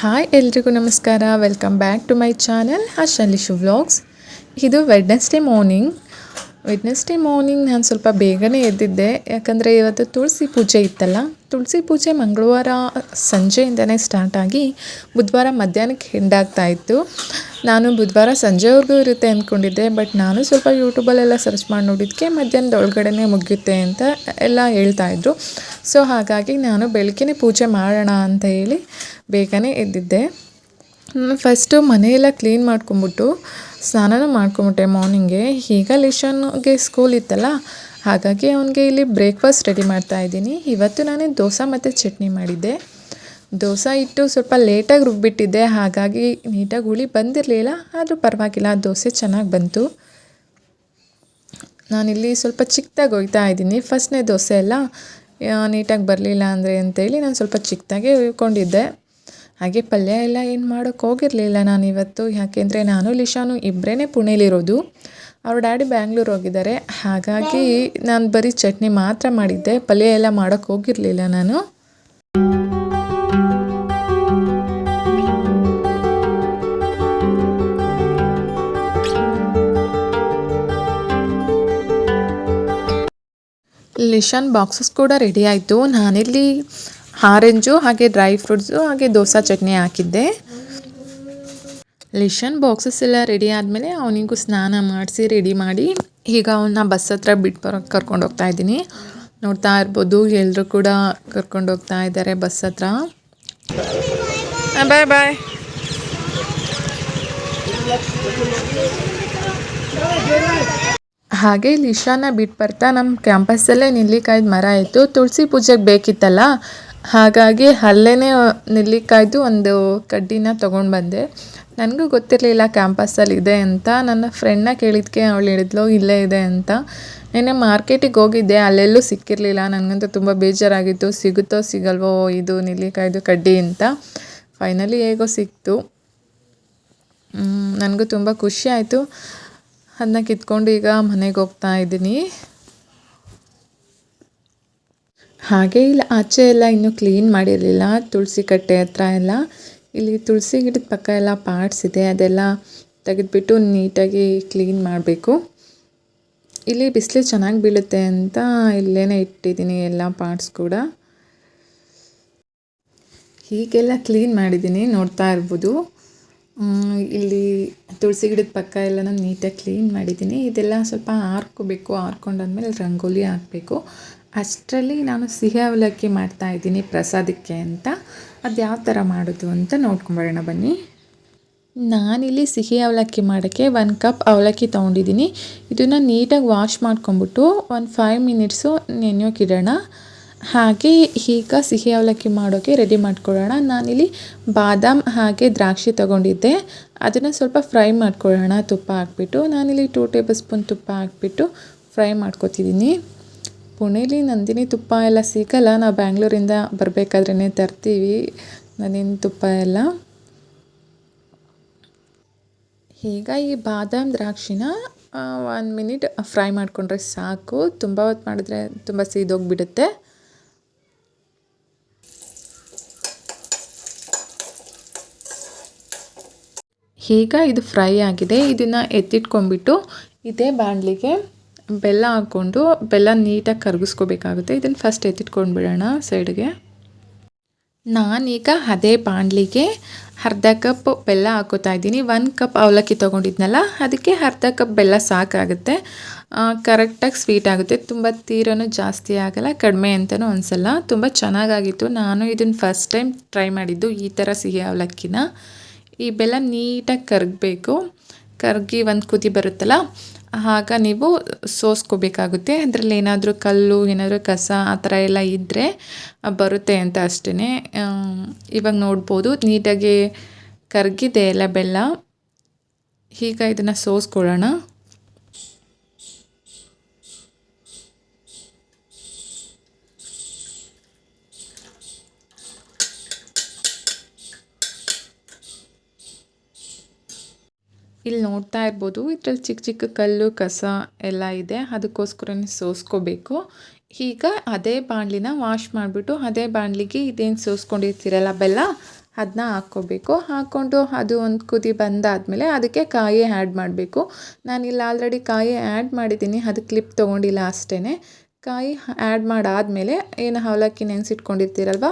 Hi ಎಲ್ರಿಗೂ ನಮಸ್ಕಾರ. Welcome back to my channel channel Harshalishu vlogs ಇದು ವೆಡ್ನೆಸ್ಡೇ ಮಾರ್ನಿಂಗ್ ವೆಡ್ನೆಸ್ಡೇ ಮಾರ್ನಿಂಗ್ ನಾನು ಸ್ವಲ್ಪ ಬೇಗನೆ ಎದ್ದಿದ್ದೆ. ಯಾಕಂದರೆ ಇವತ್ತು ತುಳಸಿ ಪೂಜೆ ಇತ್ತಲ್ಲ, ತುಳಸಿ ಪೂಜೆ ಮಂಗಳವಾರ ಸಂಜೆಯಿಂದನೇ ಸ್ಟಾರ್ಟ್ ಆಗಿ ಬುಧವಾರ ಮಧ್ಯಾಹ್ನಕ್ಕೆ ಎಂಡ್ ಆಗ್ತಾ ಇತ್ತು. ನಾನು ಬುಧವಾರ ಸಂಜೆವರೆಗೂ ಇರುತ್ತೆ ಅಂದ್ಕೊಂಡಿದ್ದೆ ಬಟ್ ನಾನು ಸ್ವಲ್ಪ ಯೂಟ್ಯೂಬಲ್ಲೆಲ್ಲ ಸರ್ಚ್ ಮಾಡಿ ನೋಡಿದ್ದಕ್ಕೆ ಒಳಗಡೆ ಮುಗಿಯುತ್ತೆ ಅಂತ ಎಲ್ಲ ಹೇಳ್ತಾಯಿದ್ರು ಸೊ ಹಾಗಾಗಿ ನಾನು ಬೆಳಗ್ಗೆ ಪೂಜೆ ಮಾಡೋಣ ಅಂತ ಹೇಳಿ ಬೇಗನೆ ಎದ್ದಿದ್ದೆ. ಫಸ್ಟು ಮನೆಯೆಲ್ಲ ಕ್ಲೀನ್ ಮಾಡ್ಕೊಂಬಿಟ್ಟು ಸ್ನಾನನೂ ಮಾಡ್ಕೊಂಬಿಟ್ಟೆ ಮಾರ್ನಿಂಗೆ. ಈಗ ಲಿಶನ್ಗೆ ಸ್ಕೂಲ್ ಇತ್ತಲ್ಲ, ಹಾಗಾಗಿ ಅವನಿಗೆ ಇಲ್ಲಿ ಬ್ರೇಕ್ಫಾಸ್ಟ್ ರೆಡಿ ಮಾಡ್ತಾ ಇದ್ದೀನಿ. ಇವತ್ತು ನಾನು ದೋಸೆ ಮತ್ತು ಚಟ್ನಿ ಮಾಡಿದ್ದೆ. ದೋಸೆ ಇಟ್ಟು ಸ್ವಲ್ಪ ಲೇಟಾಗಿ ರುಬ್ಬಿಟ್ಟಿದ್ದೆ, ಹಾಗಾಗಿ ನೀಟಾಗಿ ಹುಳಿ ಬಂದಿರಲಿಲ್ಲ, ಆದರೂ ಪರವಾಗಿಲ್ಲ, ದೋಸೆ ಚೆನ್ನಾಗಿ ಬಂತು. ನಾನಿಲ್ಲಿ ಸ್ವಲ್ಪ ಚಿಕ್ಕದಾಗಿ ಒಯ್ತಾ ಇದ್ದೀನಿ. ಫಸ್ಟ್ನೇ ದೋಸೆ ಎಲ್ಲ ನೀಟಾಗಿ ಬರಲಿಲ್ಲ ಅಂದರೆ ಅಂತೇಳಿ ನಾನು ಸ್ವಲ್ಪ ಚಿಕ್ಕದಾಗೆ ಉಯ್ಕೊಂಡಿದ್ದೆ ಹಾಗೆ ಪಲ್ಯ ಎಲ್ಲ ಏನು ಮಾಡೋಕ್ಕೆ ಹೋಗಿರಲಿಲ್ಲ ನಾನು ಇವತ್ತು. ಯಾಕೆಂದರೆ ನಾನು, ಲಿಶಾನು ಇಬ್ಬರೇ ಪುಣೇಲಿರೋದು. ಅವ್ರ ಡ್ಯಾಡಿ ಬ್ಯಾಂಗ್ಳೂರ್ ಹೋಗಿದ್ದಾರೆ. ಹಾಗಾಗಿ ನಾನು ಬರೀ ಚಟ್ನಿ ಮಾತ್ರ ಮಾಡಿದ್ದೆ. ಪಲ್ಯ ಎಲ್ಲ ಮಾಡೋಕ್ಕೆ ಹೋಗಿರಲಿಲ್ಲ ನಾನು. ಲಿಶಾನ್ ಬಾಕ್ಸಸ್ ಕೂಡ ರೆಡಿ ಆಯಿತು. ನಾನಿಲ್ಲಿ ಆರೆಂಜು ಹಾಗೆ ಡ್ರೈ ಫ್ರೂಟ್ಸು ಹಾಗೆ ದೋಸೆ ಚಟ್ನಿ ಹಾಕಿದ್ದೆ. ಲಿಶನ್ ಬಾಕ್ಸಸ್ ಎಲ್ಲ ರೆಡಿ ಆದಮೇಲೆ ಅವನಿಗೂ ಸ್ನಾನ ಮಾಡಿಸಿ ರೆಡಿ ಮಾಡಿ ಈಗ ಅವನ್ನ ಬಸ್ ಹತ್ರ ಬಿಟ್ಟು ಬರೋ ಕರ್ಕೊಂಡು ಹೋಗ್ತಾ ಇದ್ದೀನಿ. ನೋಡ್ತಾ ಇರ್ಬೋದು ಎಲ್ಲರೂ ಕೂಡ ಕರ್ಕೊಂಡು ಹೋಗ್ತಾ ಇದ್ದಾರೆ ಬಸ್ ಹತ್ರ. ಬಾಯ್ ಬಾಯ್ ಹಾಗೆ ಲಿಶಾನ ಬಿಟ್ಟು ಬರ್ತಾ ನಮ್ಮ ಕ್ಯಾಂಪಸ್ಸಲ್ಲೇ ನಿಲ್ಲಿಕಾಯ್ದು ಮರ ಇತ್ತು. ತುಳಸಿ ಪೂಜೆಗೆ ಬೇಕಿತ್ತಲ್ಲ? ಹಾಗಾಗಿ ಅಲ್ಲೇ ನಿಲ್ಲಿಕಾಯ್ದು ಒಂದು ಕಡ್ಡಿನ ತೊಗೊಂಡು ಬಂದೆ. ನನಗೂ ಗೊತ್ತಿರಲಿಲ್ಲ ಕ್ಯಾಂಪಸ್ಸಲ್ಲಿ ಇದೆ ಅಂತ. ನನ್ನ ಫ್ರೆಂಡ್ನ ಕೇಳಿದ್ಕೆ ಅವಳು ಹೇಳಿದ್ಲು, ಇಲ್ಲೇ ಇದೆ ಅಂತ. ನೆನ್ನೆ ಮಾರ್ಕೆಟಿಗೆ ಹೋಗಿದ್ದೆ, ಅಲ್ಲೆಲ್ಲೂ ಸಿಕ್ಕಿರಲಿಲ್ಲ. ನನಗಂತೂ ತುಂಬ ಬೇಜಾರಾಗಿತ್ತು. ಸಿಗುತ್ತೋ, ಸಿಗಲ್ವೋ ಇದು ನಿಲ್ಲಿಕಾಯ್ದು ಕಡ್ಡಿ ಅಂತ. ಫೈನಲಿ ಹೇಗೋ ಸಿಕ್ತು. ನನಗೂ ತುಂಬ ಖುಷಿ ಆಯಿತು. ಅದನ್ನ ಕಿತ್ಕೊಂಡು ಈಗ ಮನೆಗೆ ಹೋಗ್ತಾ ಇದ್ದೀನಿ. ಹಾಗೆ ಇಲ್ಲಿ ಆಚೆ ಎಲ್ಲ ಇನ್ನೂ ಕ್ಲೀನ್ ಮಾಡಿರಲಿಲ್ಲ. ತುಳಸಿ ಕಟ್ಟೆ ಹತ್ರ ಎಲ್ಲ. ಇಲ್ಲಿ ತುಳಸಿ ಗಿಡದ ಪಕ್ಕ ಎಲ್ಲ ಪಾರ್ಟ್ಸ್ ಇದೆ. ಅದೆಲ್ಲ ತೆಗೆದುಬಿಟ್ಟು ನೀಟಾಗಿ ಕ್ಲೀನ್ ಮಾಡಬೇಕು. ಇಲ್ಲಿ ಬಿಸಿಲು ಚೆನ್ನಾಗಿ ಬೀಳುತ್ತೆ ಅಂತ ಇಲ್ಲೇ ಇಟ್ಟಿದ್ದೀನಿ ಎಲ್ಲ ಪಾರ್ಟ್ಸ್ ಕೂಡ. ಹೀಗೆಲ್ಲ ಕ್ಲೀನ್ ಮಾಡಿದ್ದೀನಿ ನೋಡ್ತಾ ಇರ್ಬೋದು. ಇಲ್ಲಿ ತುಳಸಿ ಗಿಡದ ಪಕ್ಕ ಎಲ್ಲ ನಾನು ನೀಟಾಗಿ ಕ್ಲೀನ್ ಮಾಡಿದ್ದೀನಿ. ಇದೆಲ್ಲ ಸ್ವಲ್ಪ ಆರ್ಕೋಬೇಕು. ಆರ್ಕೊಂಡಾದ್ಮೇಲೆ ರಂಗೋಲಿ ಹಾಕಬೇಕು. ಅಷ್ಟರಲ್ಲಿ ನಾನು ಸಿಹಿ ಅವಲಕ್ಕಿ ಮಾಡ್ತಾ ಇದ್ದೀನಿ ಪ್ರಸಾದಕ್ಕೆ ಅಂತ. ಅದು ಯಾವ ಥರ ಮಾಡೋದು ಅಂತ ನೋಡ್ಕೊಂಬರೋಣ ಬನ್ನಿ. ನಾನಿಲ್ಲಿ ಸಿಹಿ ಅವಲಕ್ಕಿ ಮಾಡೋಕ್ಕೆ ಒಂದು ಕಪ್ ಅವಲಕ್ಕಿ ತೊಗೊಂಡಿದ್ದೀನಿ. ಇದನ್ನು ನೀಟಾಗಿ ವಾಶ್ ಮಾಡ್ಕೊಂಬಿಟ್ಟು ಒಂದು ಫೈವ್ ಮಿನಿಟ್ಸು ನೆನೆಯೋಕ್ಕಿಡೋಣ ಹಾಗೆ ಈಗ ಸಿಹಿ ಅವಲಕ್ಕಿ ಮಾಡೋಕ್ಕೆ ರೆಡಿ ಮಾಡ್ಕೊಳ್ಳೋಣ. ನಾನಿಲ್ಲಿ ಬಾದಾಮ್ ಹಾಗೆ ದ್ರಾಕ್ಷಿ ತೊಗೊಂಡಿದ್ದೆ. ಅದನ್ನು ಸ್ವಲ್ಪ ಫ್ರೈ ಮಾಡ್ಕೊಳ್ಳೋಣ. ತುಪ್ಪ ಹಾಕ್ಬಿಟ್ಟು ನಾನಿಲ್ಲಿ ಟೂ ಟೇಬಲ್ ಸ್ಪೂನ್ ತುಪ್ಪ ಹಾಕ್ಬಿಟ್ಟು ಫ್ರೈ ಮಾಡ್ಕೊತಿದ್ದೀನಿ. ಪುಣೇಲಿ ನಂದಿನಿ ತುಪ್ಪ ಎಲ್ಲ ಸಿಗಲ್ಲ. ನಾವು ಬ್ಯಾಂಗ್ಳೂರಿಂದ ಬರಬೇಕಾದ್ರೇ ತರ್ತೀವಿ. ನಂದಿನಿ ತುಪ್ಪ ಎಲ್ಲ. ಈಗ ಈ ಬಾದಾಮ್ ದ್ರಾಕ್ಷಿನ ಒಂದು ಮಿನಿಟ್ ಫ್ರೈ ಮಾಡಿಕೊಂಡ್ರೆ ಸಾಕು. ತುಂಬ ಹೊತ್ತು ಮಾಡಿದ್ರೆ ತುಂಬ ಸೀದೋಗಿಬಿಡುತ್ತೆ. ಈಗ ಇದು ಫ್ರೈ ಆಗಿದೆ. ಇದನ್ನು ಎತ್ತಿಟ್ಕೊಂಡ್ಬಿಟ್ಟು ಇದೇ ಬಾಣಲಿಗೆ ಬೆಲ್ಲ ಹಾಕ್ಕೊಂಡು ಬೆಲ್ಲ ನೀಟಾಗಿ ಕರಗಿಸ್ಕೋಬೇಕಾಗುತ್ತೆ. ಇದನ್ನು ಫಸ್ಟ್ ಎತ್ತಿಟ್ಕೊಂಡು ಬಿಡೋಣ ಸೈಡ್ಗೆ. ನಾನೀಗ ಅದೇ ಬಾಣಲಿಗೆ ಅರ್ಧ ಕಪ್ ಬೆಲ್ಲ ಹಾಕೋತಾ ಇದ್ದೀನಿ. ಒಂದು ಕಪ್ ಅವಲಕ್ಕಿ ತೊಗೊಂಡಿದ್ನಲ್ಲ, ಅದಕ್ಕೆ ಅರ್ಧ ಕಪ್ ಬೆಲ್ಲ ಸಾಕಾಗುತ್ತೆ. ಕರೆಕ್ಟಾಗಿ ಸ್ವೀಟ್ ಆಗುತ್ತೆ. ತುಂಬ ತೀರನೂ ಜಾಸ್ತಿ ಆಗಲ್ಲ, ಕಡಿಮೆ ಅಂತಲೂ ಅನಿಸಲ್ಲ. ತುಂಬ ಚೆನ್ನಾಗಾಗಿತ್ತು. ನಾನು ಇದನ್ನು ಫಸ್ಟ್ ಟೈಮ್ ಟ್ರೈ ಮಾಡಿದ್ದು ಈ ಥರ ಸಿಹಿ ಅವಲಕ್ಕಿನ. ಈ ಬೆಲ್ಲ ನೀಟಾಗಿ ಕರಗಬೇಕು. ಕರಗಿ ಒಂದು ಕುದಿ ಬರುತ್ತಲ್ಲ ಆಗ ನೀವು ಸೋಸ್ಕೋಬೇಕಾಗುತ್ತೆ ಅದರಲ್ಲಿ ಏನಾದರೂ ಕಲ್ಲು, ಏನಾದರೂ ಕಸ ಆ ಥರ ಎಲ್ಲ ಇದ್ದರೆ ಬರುತ್ತೆ ಅಂತ ಅಷ್ಟೇ ಇವಾಗ ನೋಡ್ಬೋದು, ನೀಟಾಗಿ ಕರಗಿದೆ ಎಲ್ಲ ಬೆಲ್ಲ. ಈಗ ಇದನ್ನು ಸೋಸ್ಕೊಳ್ಳೋಣ. ಇಲ್ಲಿ ನೋಡ್ತಾ ಇರ್ಬೋದು, ಇದ್ರಲ್ಲಿ ಚಿಕ್ಕ ಚಿಕ್ಕ ಕಲ್ಲು, ಕಸ ಎಲ್ಲ ಇದೆ. ಅದಕ್ಕೋಸ್ಕರನೇ ಸೋಸ್ಕೋಬೇಕು. ಈಗ ಅದೇ ಬಾಣಲಿನ ವಾಶ್ ಮಾಡಿಬಿಟ್ಟು ಅದೇ ಬಾಣಲಿಗೆ ಇದೇನು ಸೋಸ್ಕೊಂಡಿರ್ತೀರಲ್ಲ ಬೆಲ್ಲ ಅದನ್ನ ಹಾಕ್ಕೋಬೇಕು. ಹಾಕ್ಕೊಂಡು ಅದು ಒಂದು ಕುದಿ ಬಂದಾದಮೇಲೆ ಅದಕ್ಕೆ ಕಾಯಿ ಆ್ಯಡ್ ಮಾಡಬೇಕು. ನಾನು ಇಲ್ಲಿ ಆಲ್ರೆಡಿ ಕಾಯಿ ಆ್ಯಡ್ ಮಾಡಿದ್ದೀನಿ. ಅದು ಕ್ಲಿಪ್ ತೊಗೊಂಡಿಲ್ಲ ಅಷ್ಟೇ ಕಾಯಿ ಆ್ಯಡ್ ಮಾಡಾದಮೇಲೆ ಏನು ಅವಲಕ್ಕಿ ನೆನೆಸಿಟ್ಕೊಂಡಿರ್ತೀರಲ್ವ,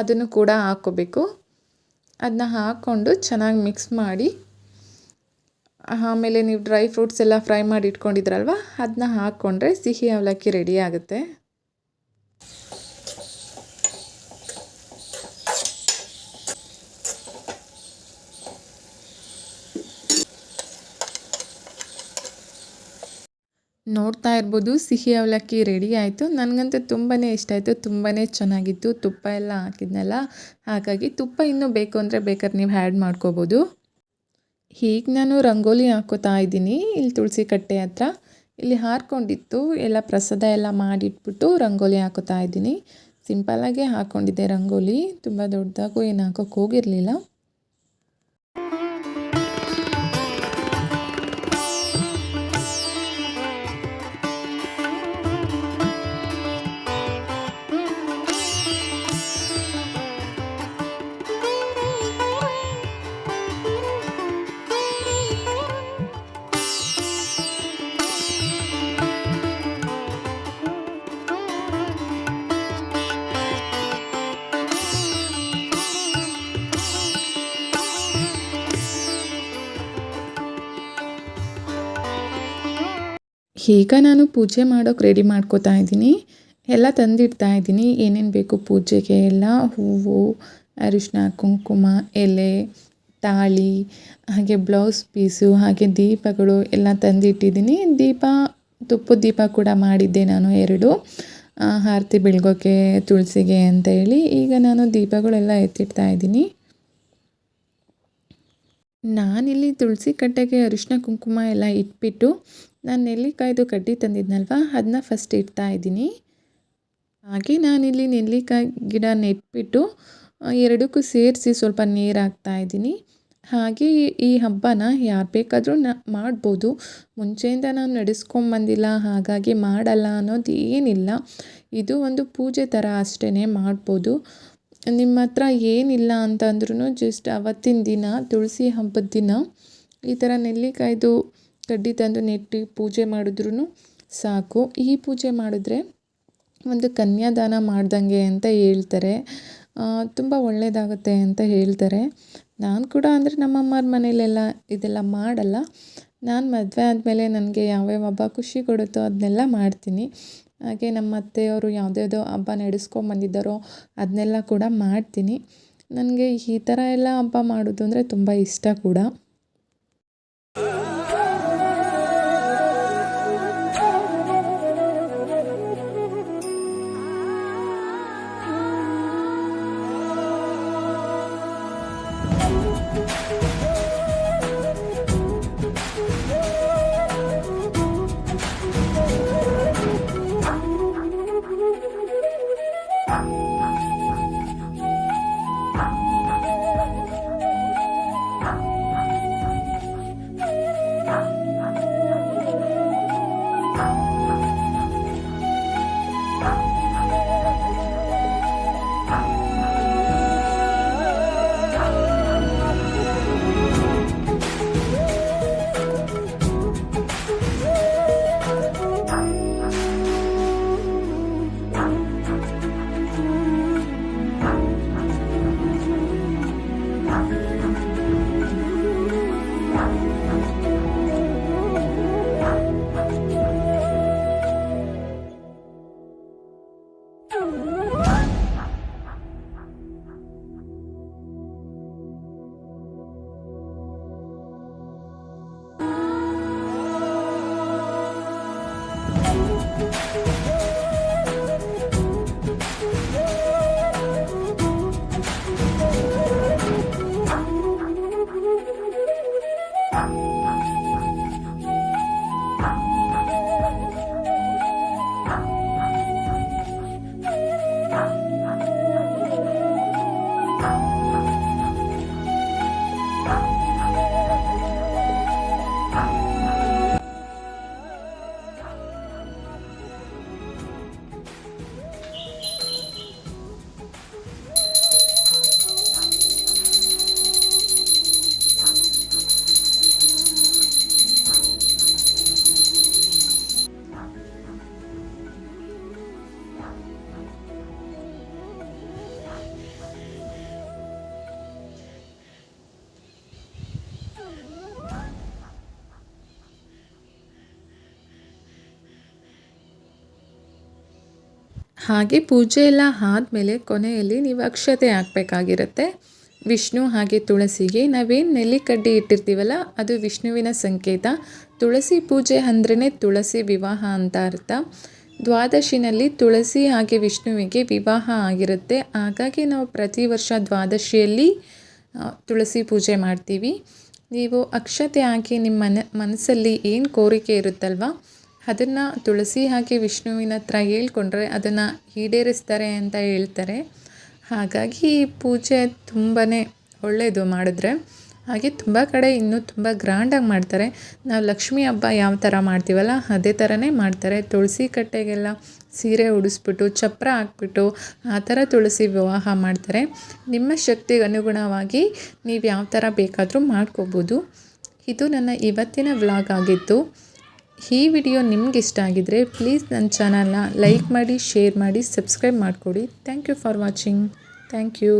ಅದನ್ನು ಕೂಡ ಹಾಕ್ಕೋಬೇಕು. ಅದನ್ನ ಹಾಕ್ಕೊಂಡು ಚೆನ್ನಾಗಿ ಮಿಕ್ಸ್ ಮಾಡಿ ಆಮೇಲೆ ನೀವು ಡ್ರೈ ಫ್ರೂಟ್ಸ್ ಎಲ್ಲ ಫ್ರೈ ಮಾಡಿ ಇಟ್ಕೊಂಡಿದ್ರಲ್ವ? ಅದನ್ನ ಹಾಕ್ಕೊಂಡ್ರೆ ಸಿಹಿ ಅವಲಕ್ಕಿ ರೆಡಿ ಆಗುತ್ತೆ. ನೋಡ್ತಾ ಇರ್ಬೋದು, ಸಿಹಿ ಅವಲಕ್ಕಿ ರೆಡಿ ಆಯಿತು. ನನಗಂತೂ ತುಂಬಾ ಇಷ್ಟ ಆಯಿತು. ತುಂಬಾ ಚೆನ್ನಾಗಿತ್ತು. ತುಪ್ಪ ಎಲ್ಲ ಹಾಕಿದ್ನಲ್ಲ. ಹಾಗಾಗಿ ತುಪ್ಪ ಇನ್ನೂ ಬೇಕು ಅಂದರೆ ಬೇಕಾದ್ರೆ ನೀವು ಆ್ಯಡ್ ಮಾಡ್ಕೋಬೋದು. ಹೀಗೆ ನಾನು ರಂಗೋಲಿ ಹಾಕೋತಾ ಇದ್ದೀನಿ. ಇಲ್ಲಿ ತುಳಸಿ ಕಟ್ಟೆ ಹತ್ರ. ಇಲ್ಲಿ ಹಾರ್ಕೊಂಡಿತ್ತು. ಎಲ್ಲ ಪ್ರಸಾದ ಎಲ್ಲ ಮಾಡಿಟ್ಬಿಟ್ಟು ರಂಗೋಲಿ ಹಾಕೋತಾ ಇದ್ದೀನಿ. ಸಿಂಪಲ್ಲಾಗೆ ಹಾಕ್ಕೊಂಡಿದ್ದೆ ರಂಗೋಲಿ. ತುಂಬ ದೊಡ್ಡದಾಗೂ ಏನು ಹಾಕೋಕ್ಕೆ ಹೋಗಿರಲಿಲ್ಲ. ಈಗ ನಾನು ಪೂಜೆ ಮಾಡೋಕೆ ರೆಡಿ ಮಾಡ್ಕೋತಾ ಇದ್ದೀನಿ. ಎಲ್ಲ ತಂದಿಡ್ತಾ ಇದ್ದೀನಿ. ಏನೇನು ಬೇಕು ಪೂಜೆಗೆ? ಎಲ್ಲ ಹೂವು ಅರಿಶಿನ ಕುಂಕುಮ, ಎಲೆ, ತಾಳಿ, ಹಾಗೆ ಬ್ಲೌಸ್ ಪೀಸು ಹಾಗೆ ದೀಪಗಳು ಎಲ್ಲ ತಂದಿಟ್ಟಿದ್ದೀನಿ. ದೀಪ ತುಪ್ಪದ ದೀಪ ಕೂಡ ಮಾಡಿದ್ದೆ ನಾನು ಎರಡು. ಆರತಿ ಬೆಳಗೋಕ್ಕೆ ತುಳಸಿಗೆ ಅಂತ ಹೇಳಿ ಈಗ ನಾನು ದೀಪಗಳೆಲ್ಲ ಎತ್ತಿಡ್ತಾ ಇದ್ದೀನಿ. ನಾನಿಲ್ಲಿ ತುಳಸಿ ಕಟ್ಟೆಗೆ ಅರಿಶಿನ ಕುಂಕುಮ ಎಲ್ಲ ಇಟ್ಬಿಟ್ಟು ನಾನು ನೆಲ್ಲಿಕಾಯ್ದು ಕಡ್ಡಿ ತಂದಿದ್ನಲ್ವ? ಅದನ್ನ ಫಸ್ಟ್ ಇಡ್ತಾ ಇದ್ದೀನಿ. ಹಾಗೆ ನಾನಿಲ್ಲಿ ನೆಲ್ಲಿಕಾಯಿ ಗಿಡ ನೆಟ್ಬಿಟ್ಟು ಎರಡಕ್ಕೂ ಸೇರಿಸಿ ಸ್ವಲ್ಪ ನೀರು ಹಾಕ್ತಾ ಇದ್ದೀನಿ. ಹಾಗೆ ಈ ಹಬ್ಬನ ಯಾರು ಬೇಕಾದರೂ ನ, ಮಾಡ್ಬೋದು. ಮುಂಚೆಯಿಂದ ನಾನು ನಡೆಸ್ಕೊಂಬಂದಿಲ್ಲ ಹಾಗಾಗಿ ಮಾಡಲ್ಲ ಅನ್ನೋದು ಏನಿಲ್ಲ ಇದು ಒಂದು ಪೂಜೆ ಥರ ಅಷ್ಟೇ ಮಾಡ್ಬೋದು. ನಿಮ್ಮ ಹತ್ರ ಏನಿಲ್ಲ ಅಂತಂದ್ರೂ ಜಸ್ಟ್ ಅವತ್ತಿನ ದಿನ, ತುಳಸಿ ಹಬ್ಬದ ದಿನ, ಈ ಥರ ನೆಲ್ಲಿಕಾಯ್ದು ಕಡ್ಡಿ ತಂದು ನೆಟ್ಟು ಪೂಜೆ ಮಾಡಿದ್ರೂ ಸಾಕು. ಈ ಪೂಜೆ ಮಾಡಿದ್ರೆ ಒಂದು ಕನ್ಯಾದಾನ ಮಾಡ್ದಂಗೆ ಅಂತ ಹೇಳ್ತಾರೆ. ತುಂಬ ಒಳ್ಳೆಯದಾಗುತ್ತೆ ಅಂತ ಹೇಳ್ತಾರೆ. ನಾನು ಕೂಡ ಅಂದರೆ ನಮ್ಮಮ್ಮರ ಮನೇಲೆಲ್ಲ ಇದೆಲ್ಲ ಮಾಡಲ್ಲ. ನಾನು ಮದುವೆ ಆದಮೇಲೆ ನನಗೆ ಯಾವ್ಯಾವ ಹಬ್ಬ ಖುಷಿ ಕೊಡುತ್ತೋ ಅದನ್ನೆಲ್ಲ ಮಾಡ್ತೀನಿ. ಹಾಗೆ ನಮ್ಮ ಅತ್ತೆಯವರು ಯಾವುದ್ಯಾವುದೋ ಹಬ್ಬ ನಡೆಸ್ಕೊಂಬಂದಿದ್ದಾರೋ ಅದನ್ನೆಲ್ಲ ಕೂಡ ಮಾಡ್ತೀನಿ. ನನಗೆ ಈ ಥರ ಎಲ್ಲ ಹಬ್ಬ ಮಾಡೋದು ಅಂದರೆ ತುಂಬ ಇಷ್ಟ ಕೂಡ. ಹಾಗೆ ಪೂಜೆ ಎಲ್ಲ ಆದಮೇಲೆ ಕೊನೆಯಲ್ಲಿ ನೀವು ಅಕ್ಷತೆ ಹಾಕಬೇಕಾಗಿರುತ್ತೆ. ವಿಷ್ಣು ಹಾಗೆ ತುಳಸಿಗೆ ನಾವೇನು ನೆಲ್ಲಿಕಡ್ಡಿ ಇಟ್ಟಿರ್ತೀವಲ್ಲ, ಅದು ವಿಷ್ಣುವಿನ ಸಂಕೇತ. ತುಳಸಿ ಪೂಜೆ ಅಂದ್ರೇ ತುಳಸಿ ವಿವಾಹ ಅಂತ ಅರ್ಥ. ದ್ವಾದಶಿನಲ್ಲಿ ತುಳಸಿ ಹಾಗೆ ವಿಷ್ಣುವಿಗೆ ವಿವಾಹ ಆಗಿರುತ್ತೆ. ಹಾಗಾಗಿ ನಾವು ಪ್ರತಿ ವರ್ಷ ದ್ವಾದಶಿಯಲ್ಲಿ ತುಳಸಿ ಪೂಜೆ ಮಾಡ್ತೀವಿ. ನೀವು ಅಕ್ಷತೆ ಹಾಕಿ ನಿಮ್ಮ ಮನ, ಮನಸ್ಸಲ್ಲಿ ಏನು ಕೋರಿಕೆ ಇರುತ್ತಲ್ವ ಅದನ್ನು ತುಳಸಿ ಹಾಕಿ ವಿಷ್ಣುವಿನ ಹತ್ರ ಹೇಳ್ಕೊಂಡ್ರೆ ಅದನ್ನು ಈಡೇರಿಸ್ತಾರೆ ಅಂತ ಹೇಳ್ತಾರೆ. ಹಾಗಾಗಿ ಈ ಪೂಜೆ ತುಂಬಾ ಒಳ್ಳೆಯದು ಮಾಡಿದ್ರೆ. ಹಾಗೆ ತುಂಬ ಕಡೆ ಇನ್ನೂ ತುಂಬ ಗ್ರ್ಯಾಂಡಾಗಿ ಮಾಡ್ತಾರೆ. ನಾವು ಲಕ್ಷ್ಮಿ ಹಬ್ಬ ಯಾವ ಥರ ಮಾಡ್ತೀವಲ್ಲ, ಅದೇ ಥರನೇ ಮಾಡ್ತಾರೆ. ತುಳಸಿ ಕಟ್ಟೆಗೆಲ್ಲ ಸೀರೆ ಉಡಿಸ್ಬಿಟ್ಟು, ಚಪ್ರ ಹಾಕ್ಬಿಟ್ಟು ಆ ಥರ ತುಳಸಿ ವಿವಾಹ ಮಾಡ್ತಾರೆ. ನಿಮ್ಮ ಶಕ್ತಿಗೆ ಅನುಗುಣವಾಗಿ ನೀವು ಯಾವ ಥರ ಬೇಕಾದರೂ ಮಾಡ್ಕೋಬೋದು. ಇದು ನನ್ನ ಇವತ್ತಿನ ವ್ಲಾಗ್ ಆಗಿತ್ತು ಈ ವಿಡಿಯೋ ನಿಮ್ಗೆ ಇಷ್ಟ ಆಗಿದ್ದರೆ ಪ್ಲೀಸ್ ನನ್ನ ಚಾನಲ್ನ ಲೈಕ್ ಮಾಡಿ ಶೇರ್ ಮಾಡಿ ಸಬ್ಸ್ಕ್ರೈಬ್ ಮಾಡಿಕೊಡಿ. Thank you for watching thank you